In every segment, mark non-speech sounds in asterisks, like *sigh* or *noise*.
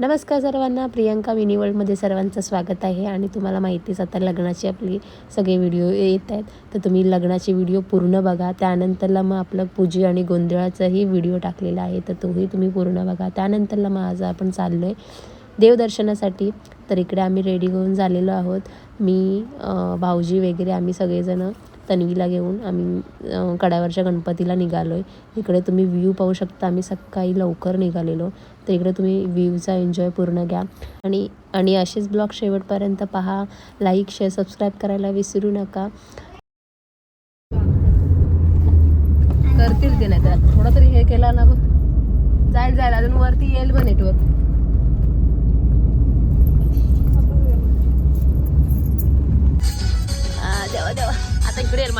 नमस्कार सर्वांना प्रियंका मिनीवर्ल्डमध्ये सर्वांचं स्वागत आहे आणि तुम्हाला माहितीच आता लग्नाची आपली सगळे व्हिडिओ येत आहेत. तर तुम्ही लग्नाचे व्हिडिओ पूर्ण बघा त्यानंतरला मग आपलं पूजी आणि गोंधळाचाही व्हिडिओ टाकलेला आहे तर तोही तुम्ही पूर्ण बघा. त्यानंतरला मग आज आपण चाललो आहे देवदर्शनासाठी. तर इकडे आम्ही रेडी होऊन झालेलो आहोत. मी भाऊजी वगैरे आम्ही सगळेजणं तन्वीला घेऊन आम्ही कड्यावरच्या गणपतीला निघालो आहे इकडे तुम्ही व्ह्यू पाहू शकता आम्ही सकाळी लवकर निघालेलो. तर इकडे तुम्ही व्ह्यूचा एन्जॉय पूर्ण घ्या. आणि आणि असेच ब्लॉग शेवटपर्यंत पहा. लाईक शेअर सबस्क्राईब करायला विसरू नका. करतील ते नाही? थोडं तरी हे केला ना जायला जाईल जाईल अजून वरती येईल बघ नेटवर्क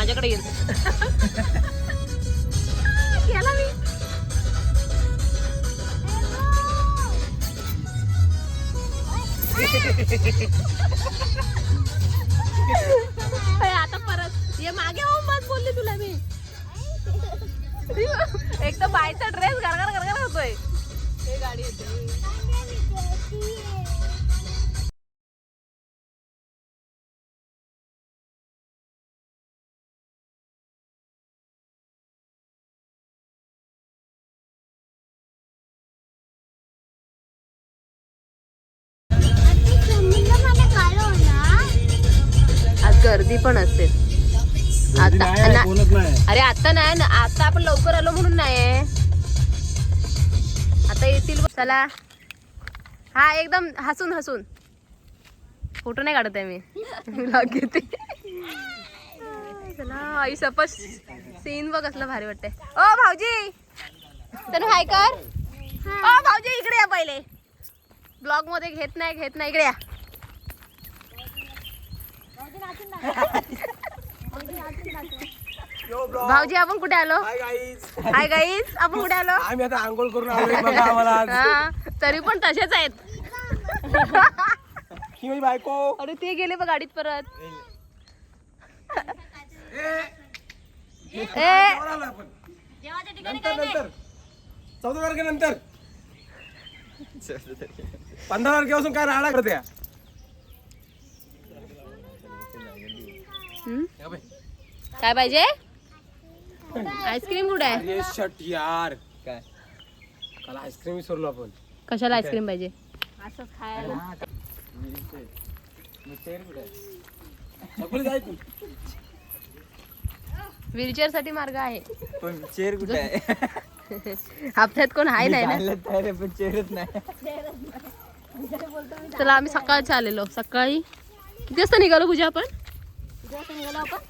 माझ्याकडे येईल गर्दी पण असेल. आता अरे आता नाही ना आता आपण लवकर आलो म्हणून नाही आता येतील. चला. हा एकदम हसून हसून. फोटो नाही काढत आहे मी. Vlog घेते. चला आई सपस सीन बघ कसलं भारी वाटतंय. ओ भाऊजी! तनु हाय कर. ओ भाऊजी इकडे या पहिले. ब्लॉगमध्ये घेत नाही घेत नाही इकडे या. भाऊजी आपण कुठे आलो? हाय गाईज आपण कुठे आलो? आम्ही आता आंघोळ करून आलोय बघा *laughs* आम्हाला आज. हा तरी पण तसेच आहेत. *laughs* ही माझी बायको. अरे ते गेले बघ गाडीत परत. ए. केव्हा आलो आपण? नंतर नंतर. चौदा तारखेनंतर पंधरा तारखेपासून काय राहणार करते या? हम्म? या बाई. काय पाहिजे? आईस्क्रीम कुठे? आहे अरे शट यार. काय? काल आईस्क्रीम विसरलो आपण. कशाला आईस्क्रीम पाहिजे? व्हीलचेअरसाठी मार्ग आहे. पण चेअर कुठे आहे? *laughs* हप्त्यात कोण आहे पण चेअरच नाही. चला आम्ही सकाळच्या आलेलो. सकाळी किती वाजता निघालो पूजा आपण?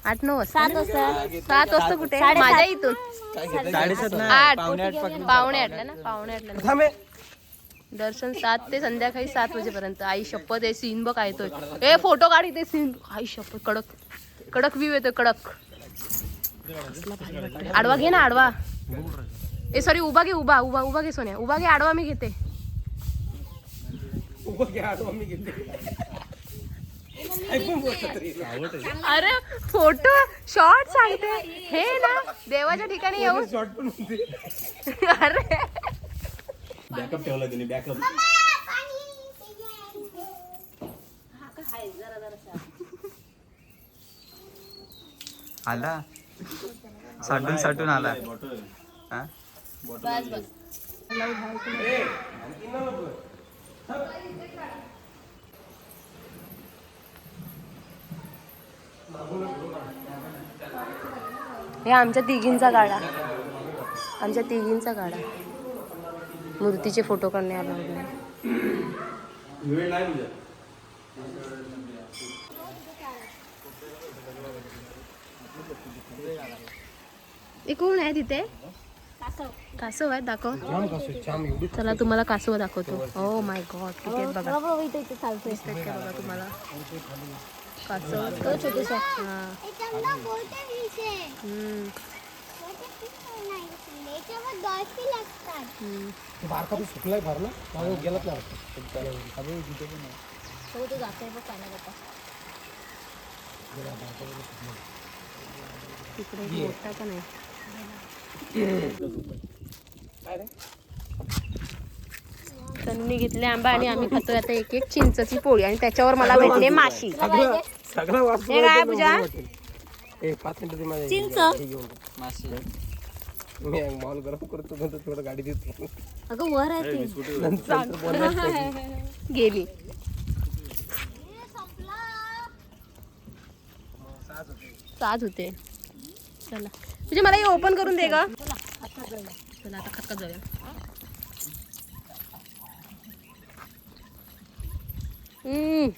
आठ नऊ वाजता. सात वाजता. कुठे? माझ्या इथून. साडेसात. नाही आठ. पावणे आठ पावणे आठला ना? पावणे आठला ना. थांबे दर्शन सात ते संध्याकाळी सात वाजेपर्यंत. आई शपथ आहे सीन बघ आहे तो. ए फोटो काढ ते सीन आई शपथ कडक. कडक व्ह्यू येतोय कडक. आडवा घे ना आडवा. ए सॉरी उभा घे उभा उभा उभा घे सोन्या. उभा घे आडवा मी घेते. उभं घ्या आठवण मी घेते. अरे फोटो शॉर्ट सांगते. हे ना देवाच्या ठिकाणी येऊन शॉर्ट पण होते. अरे. बॅकअप ठेवला त्यांनी बॅकअप आला? साठून साठून आला. हा? हे आमच्या तिघींचा गाडा. आमच्या तिघींचा गाडा. मूर्तीचे फोटो काढणे आला वेळ नाही. हे कोण आहे तिथे? कासव आहे दाखव. चला तुम्हाला कासव दाखवतो. ओ माय गॉड किती बघा. तुम्हाला. कासव. हा. हम्म. बारका तू सुकलाय फार ना गेलाच नाही तिकडे एक मोठा पण आहे काय रे तनुनी घेतले आंबा आणि आम्ही खातोय आता एक एक चिंचची पोळी आणि त्याच्यावर मला भेटले माशी सगळं हे काय पूजा ए पाच मिनिटं माझ्या चिंच. हे घेऊन जा. मी मॉल गरम करतो नंतर थोडं गाडी देतो. अगं वर आहे नंतर *laughs* गेली. साज होते. चला. म्हणजे मला हे ओपन करून दे ग. चला आता खतखत जाऊया. हम्म.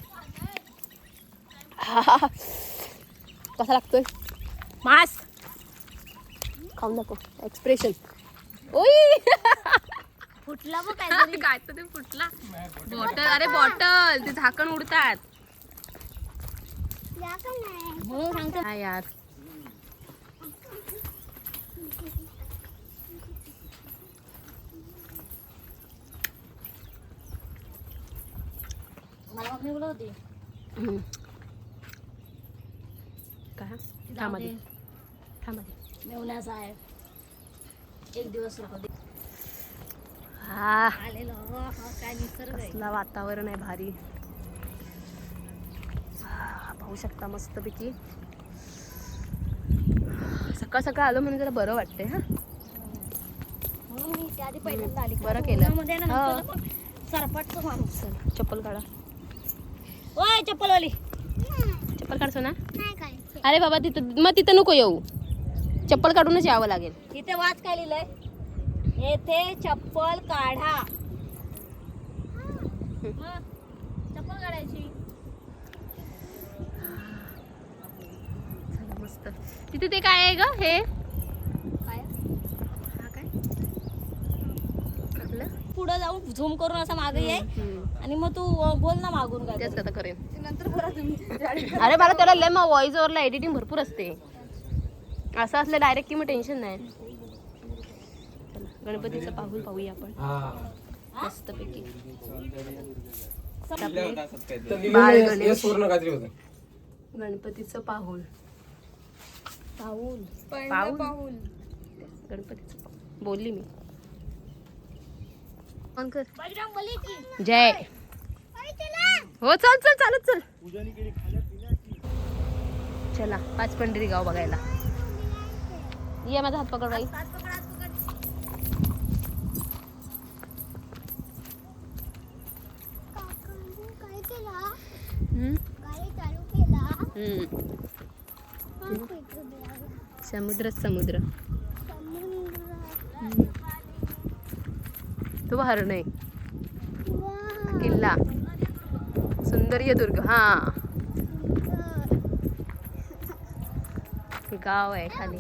हा. कसा लागतोय? मास. खाऊन दाखव एक्सप्रेशन ओय फुटला बघ *laughs* काय काय तर ते फुटला. बॉटल अरे बॉटल ते झाकण उडतात. हो सांगतो. हा यार. मला मम्मी बोलत काय थांब आधी. थांब आधी. मेवण्या साहेब एक दिवस नको दे. हा. आलेलो. हो, हो, काय निसर्ग आहे. वातावरण आहे भारी. पाहू शकता मस्तपैकी. सकाळ सकाळ आलो म्हणजे जरा बरं वाटतंय हा. म्हणून मी त्या आधी पहिल्यांदा आली. बरं केलं. हा. सरपटचं माणूस चप्पल काढा. ओय चप्पलवाली. चप्पल काढतो ना अरे बाबा तिथं मग तिथं नको येऊ. चप्पल काढूनच यावं लागेल. इथे वाच काय लिहिलंय? येथे चप्पल काढा. चप्पल काढायची. मस्त. तिथे ते काय आहे ग हे? काय? हा पुढे जाऊन झूम करून असं मागे ये. हम्म. आणि मग तू बोल ना मागून काय तेच आता करेन. नंतर बोला तुम्ही. *laughs* अरे मला त्याला लय मग व्हॉइस ओव्हरला एडिटिंग भरपूर असते. असं असलं डायरेक्ट की मग टेन्शन नाही. चला गणपतीचं पाहून पाहूया आपण. मस्तपैकी. बाळ गणेश. गणपतीचं पाहून. पाऊल पाऊल गणपतीचं बोलली मी ऑन कर बजरंगबली की जय. हो चल चल चालत चल. चला पाच पंढरी गाव बघायला. ये माझा हात पकड बाई. समुद्र समुद्र. तो हरण आहे किल्ला. सुंदर्य दुर्ग हा. हे गाव आहे खाली.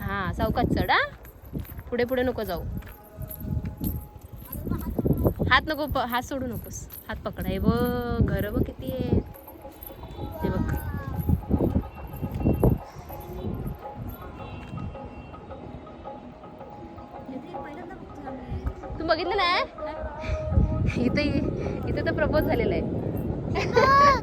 हा चौकात चढ हा. पुढे पुढे नको जाऊ. हात नको प- हात सोडू नकोस. हात पकडा. हे बघ घर बघ किती आहे इथे इथे तर प्रपोज झालेला आहे.